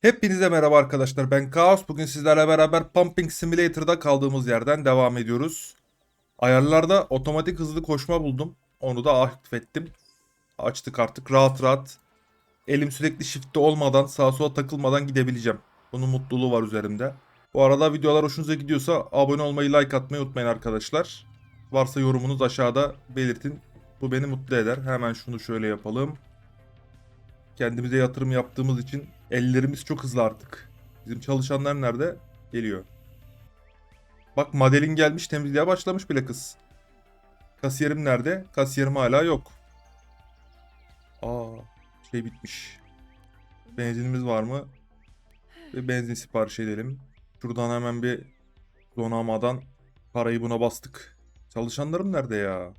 Hepinize merhaba arkadaşlar. Ben Kaos. Bugün sizlerle beraber Pumping Simulator'da kaldığımız yerden devam ediyoruz. Ayarlarda otomatik hızlı koşma buldum. Onu da aktifettim. Açtık artık rahat rahat. Elim sürekli shift'te olmadan sağa sola takılmadan gidebileceğim. Bunun mutluluğu var üzerimde. Bu arada videolar hoşunuza gidiyorsa abone olmayı, like atmayı unutmayın arkadaşlar. Varsa yorumunuz aşağıda belirtin. Bu beni mutlu eder. Hemen şunu şöyle yapalım. Kendimize yatırım yaptığımız için ellerimiz çok hızlı artık. Bizim çalışanlar nerede? Geliyor. Bak modelin gelmiş temizliğe başlamış bile kız. Kasiyerim nerede? Kasiyerim hala yok. Aa, şey bitmiş. Benzinimiz var mı? Bir benzin sipariş edelim. Şuradan hemen bir donamadan parayı buna bastık. Çalışanlarım nerede ya?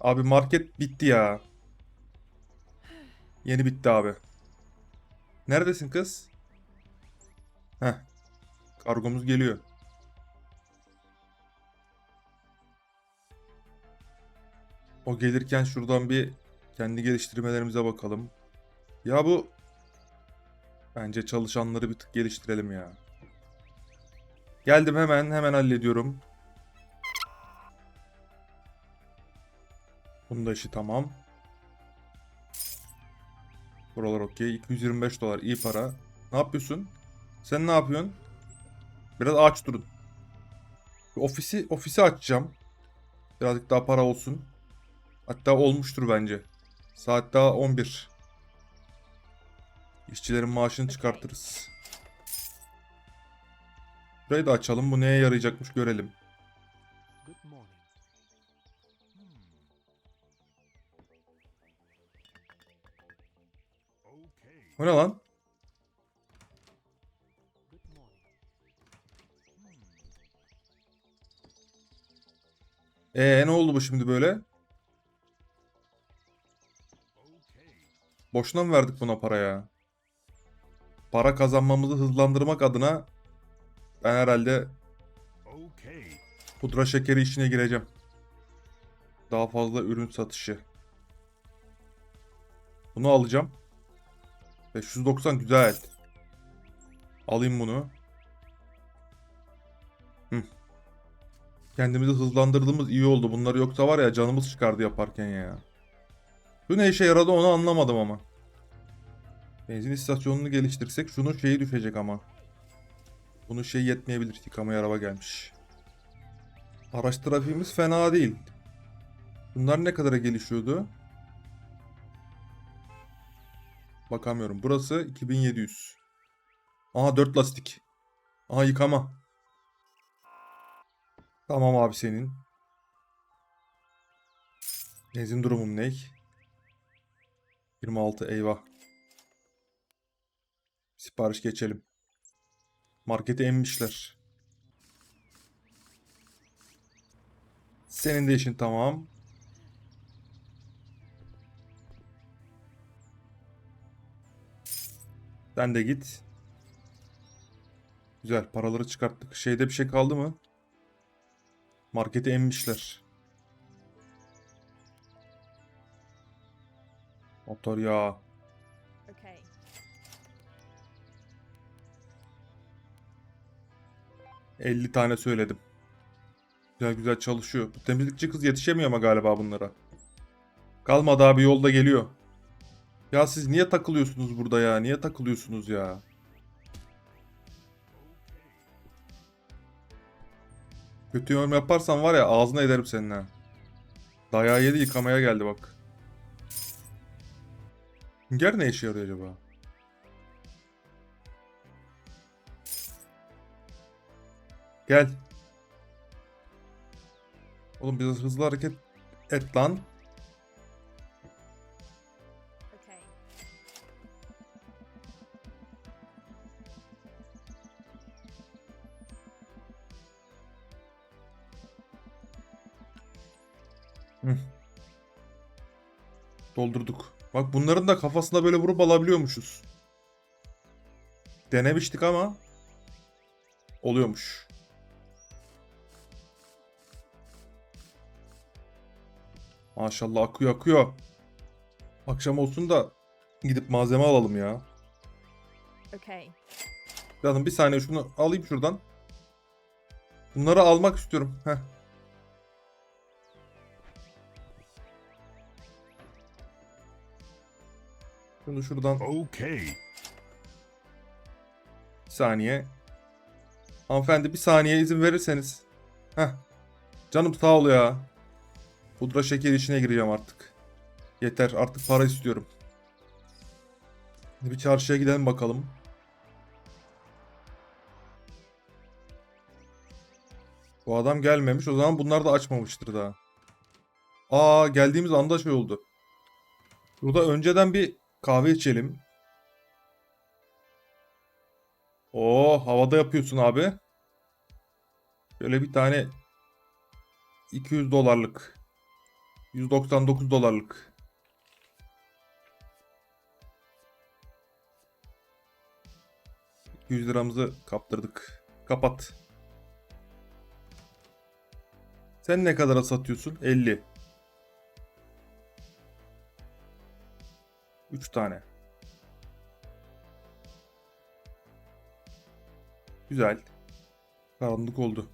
Abi market bitti ya. Yeni bitti abi. Neredesin kız? Heh. Kargomuz geliyor. O gelirken şuradan bir kendi geliştirmelerimize bakalım. Ya bu bence çalışanları bir tık geliştirelim ya. Geldim hemen hemen hallediyorum. Bunun da işi tamam. Buralar okey. 225 dolar iyi para. Ne yapıyorsun? Sen ne yapıyorsun? Biraz aç durun. Ofisi ofisi açacağım. Birazcık daha para olsun. Hatta olmuştur bence. Saat daha 11. İşçilerin maaşını çıkartırız. Burayı da açalım. Bu neye yarayacakmış görelim. O ne lan? Ee ne oldu bu şimdi böyle? Boşuna mı verdik buna para ya? Para kazanmamızı hızlandırmak adına ben herhalde pudra şekeri işine gireceğim. Daha fazla ürün satışı. Bunu alacağım. 590 güzel. Alayım bunu. Hı. Kendimizi hızlandırdığımız iyi oldu. Bunlar yoksa var ya canımız çıkardı yaparken ya. Bu ne işe yaradı onu anlamadım ama. Benzin istasyonunu geliştirsek şunun şeyi düşecek ama. Bunun şeyi yetmeyebilir. Yıkamaya araba gelmiş. Araç trafiğimiz fena değil. Bunlar ne kadara gelişiyordu? Bakamıyorum. Burası 2700. Aha 4 lastik. Aha yıkama. Tamam abi senin. Benzin durumum ne? 26 eyvah. Sipariş geçelim. Markete emmişler. Senin de işin tamam. Sen de git. Güzel paraları çıkarttık. Şeyde bir şey kaldı mı? Markete emmişler. Motor yağı. Okay. ...50 tane söyledim. Güzel güzel çalışıyor. Bu temizlikçi kız yetişemiyor ama galiba bunlara. Kalmadı abi yolda geliyor. Ya siz niye takılıyorsunuz burada ya? Niye takılıyorsunuz ya? Kötü yorum yaparsan var ya ağzına ederim senin ha. Dayağı yedi yıkamaya geldi bak. Sünger ne işe yarıyor acaba? Gel. Oğlum biraz hızlı hareket et lan. Doldurduk. Bak bunların da kafasına böyle vurup alabiliyormuşuz. Denemiştik ama oluyormuş. Maşallah akıyor akıyor. Akşam olsun da gidip malzeme alalım ya. Okay. Canım bir saniye şunu alayım şuradan. Bunları almak istiyorum. Heh. Şunu şuradan Okay. bir saniye. Hanımefendi bir saniye izin verirseniz. Heh. Canım sağ ol ya. Pudra şeker işine gireceğim artık. Yeter artık para istiyorum. Bir çarşıya gidelim bakalım. Bu adam gelmemiş. O zaman bunlar da açmamıştır daha. Aa geldiğimiz anda şey oldu. Burada önceden bir kahve içelim. Oo havada yapıyorsun abi. Böyle bir tane 200 dolarlık. 199 dolarlık. ...100 liramızı kaptırdık. Kapat. Sen ne kadara satıyorsun? 50. 3 tane. Güzel. Karanlık oldu.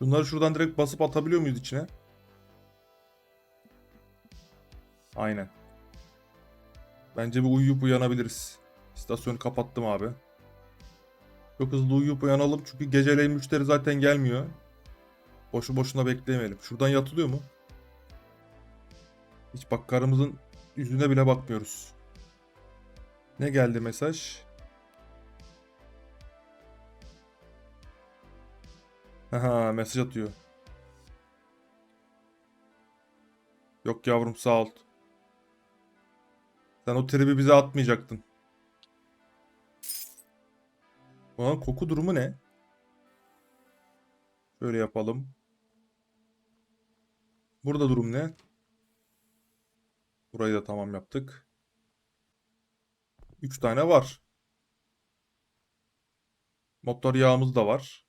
Bunları şuradan direkt basıp atabiliyor muyuz içine? Aynen. Bence bir uyuyup uyanabiliriz. İstasyonu kapattım abi. Çok hızlı uyuyup uyanalım çünkü geceleyin müşteri zaten gelmiyor. Boşu boşuna beklemeyelim. Şuradan yatılıyor mu? Hiç bak karımızın yüzüne bile bakmıyoruz. Ne geldi mesaj? Haha mesaj atıyor. Yok yavrum sağ ol. Sen o tribi bize atmayacaktın. Ulan koku durumu ne? Şöyle yapalım. Burada durum ne? Burayı da tamam yaptık. 3 tane var. Motor yağımız da var.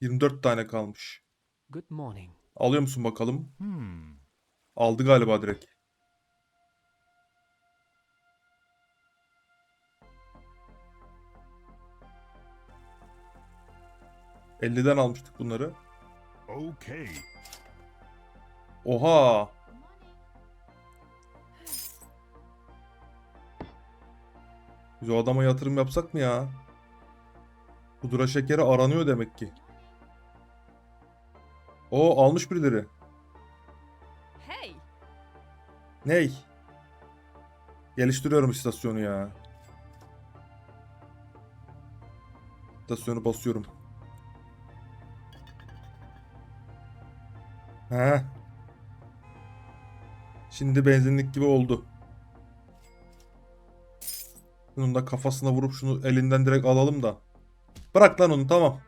24 tane kalmış. Good morning. Alıyor musun bakalım? Hmm. Aldı galiba direkt. ...50'den almıştık bunları. Okay. Oha! Biz o adama yatırım yapsak mı ya? Pudra şekeri aranıyor demek ki. O almış birileri. Hey! Ney? Geliştiriyorum istasyonu ya. İstasyonu basıyorum. He. Şimdi benzinlik gibi oldu. Bunun da kafasına vurup şunu elinden direkt alalım da. Bırak lan onu tamam.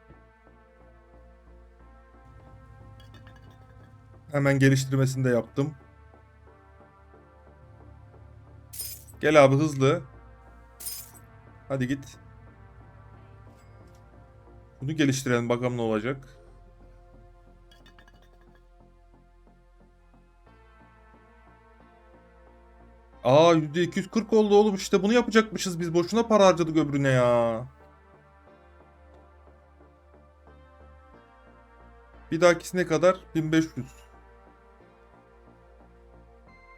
Hemen geliştirmesini de yaptım. Gel abi hızlı. Hadi git. Bunu geliştirelim bakalım ne olacak. Aa %240 oldu oğlum işte bunu yapacakmışız biz boşuna para harcadık öbürüne ya. Bir dahakisine kadar 1500.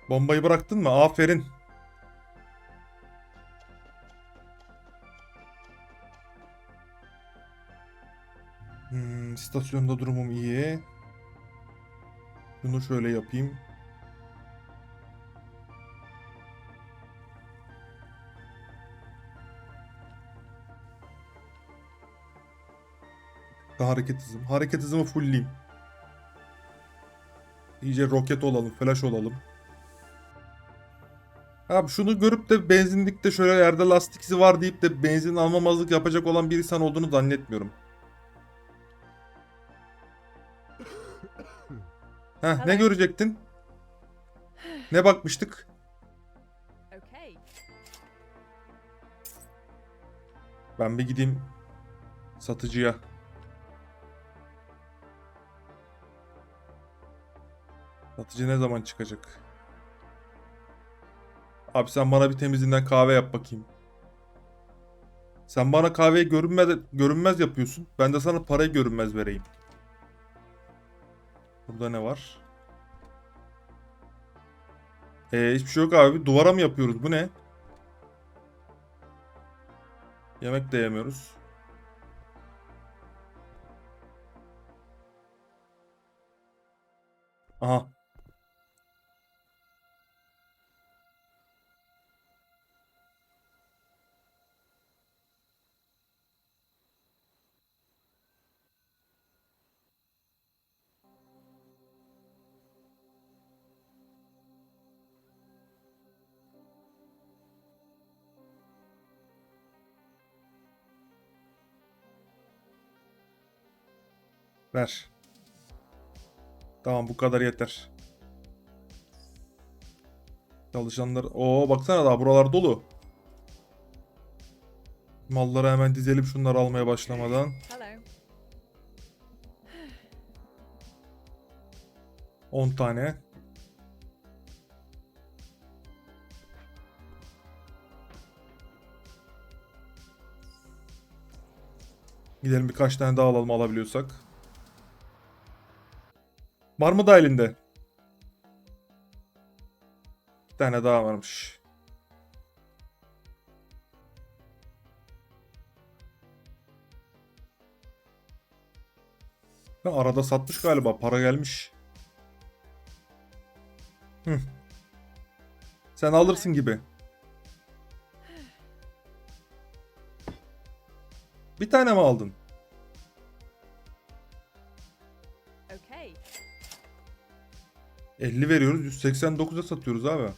Bombayı bıraktın mı? Aferin. Hmm, istasyonda durumum iyi. Bunu şöyle yapayım. Hareket hızım. Hareket hızımı fullleyeyim. İyice roket olalım, flash olalım. Abi şunu görüp de benzinlikte şöyle yerde lastik izi var deyip de benzin almamazlık yapacak olan bir insan olduğunu zannetmiyorum. Heh, ne görecektin? Ne bakmıştık? Ben bir gideyim satıcıya. Satıcı ne zaman çıkacak? Abi sen bana bir temizinden kahve yap bakayım. Sen bana kahveyi görünmez, görünmez yapıyorsun. Ben de sana parayı görünmez vereyim. Burada ne var? Ee, hiçbir şey yok abi. Duvara mı yapıyoruz? Bu ne? Yemek de yemiyoruz. Aha. Ver. Tamam bu kadar yeter. Çalışanlar... Oo baksana daha buralar dolu. Malları hemen dizelim şunları almaya başlamadan. Hello. 10 tane. Gidelim birkaç tane daha alalım alabiliyorsak. Var mı da elinde? Bir tane daha varmış. Ya arada satmış galiba. Para gelmiş. Hı. Sen alırsın gibi. Bir tane mi aldın? 50 veriyoruz. 189'a satıyoruz abi.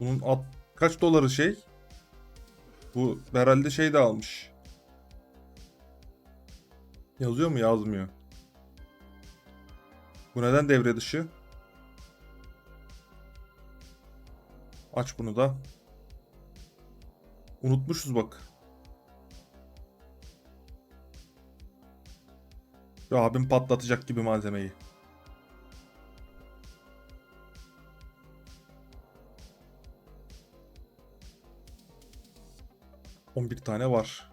Bunun at, kaç doları şey? Bu herhalde şey de almış. Yazıyor mu? Yazmıyor. Bu neden devre dışı? Aç bunu da. Unutmuşuz bak. Şu abim patlatacak gibi malzemeyi. On bir tane var.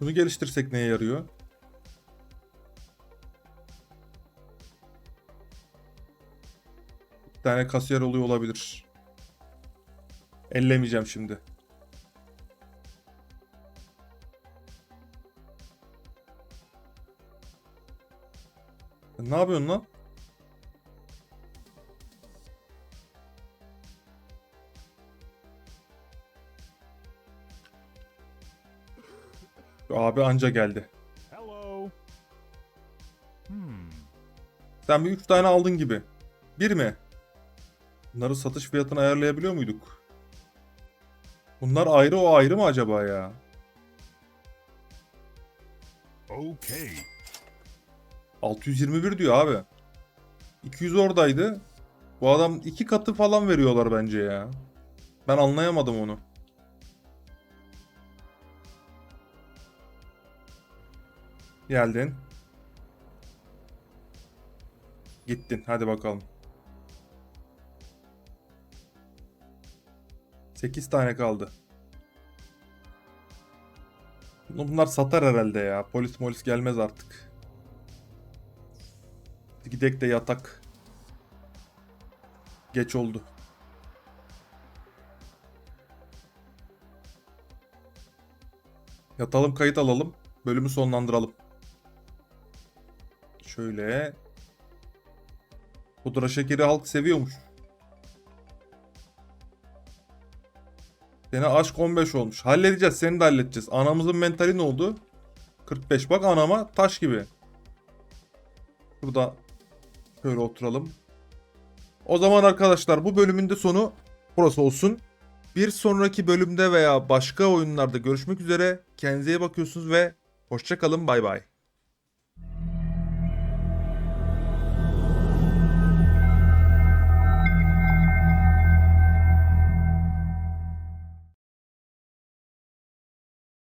Bunu geliştirsek neye yarıyor? Bir tane kasiyer oluyor olabilir. Ellemeyeceğim şimdi. Ne yapıyorsun lan? Abi anca geldi. Hello. Hmm. Sen bir 3 tane aldın gibi. Bir mi? Bunları satış fiyatını ayarlayabiliyor muyduk? Bunlar ayrı o ayrı mı acaba ya? Okay. 621 diyor abi. 200 oradaydı. Bu adam iki katı falan veriyorlar bence ya. Ben anlayamadım onu. Geldin. Gittin. Hadi bakalım. 8 tane kaldı. Bunlar satar herhalde ya. Polis molis gelmez artık. Gidek de yatak. Geç oldu. Yatalım kayıt alalım. Bölümü sonlandıralım. Şöyle. Pudra şekeri halk seviyormuş. Sene aşk 15 olmuş. Halledeceğiz seni de halledeceğiz. Anamızın mentali ne oldu? 45 bak anama taş gibi. Burada şöyle oturalım. O zaman arkadaşlar bu bölümün de sonu burası olsun. Bir sonraki bölümde veya başka oyunlarda görüşmek üzere. Kendinize iyi bakıyorsunuz ve hoşçakalın bay bay.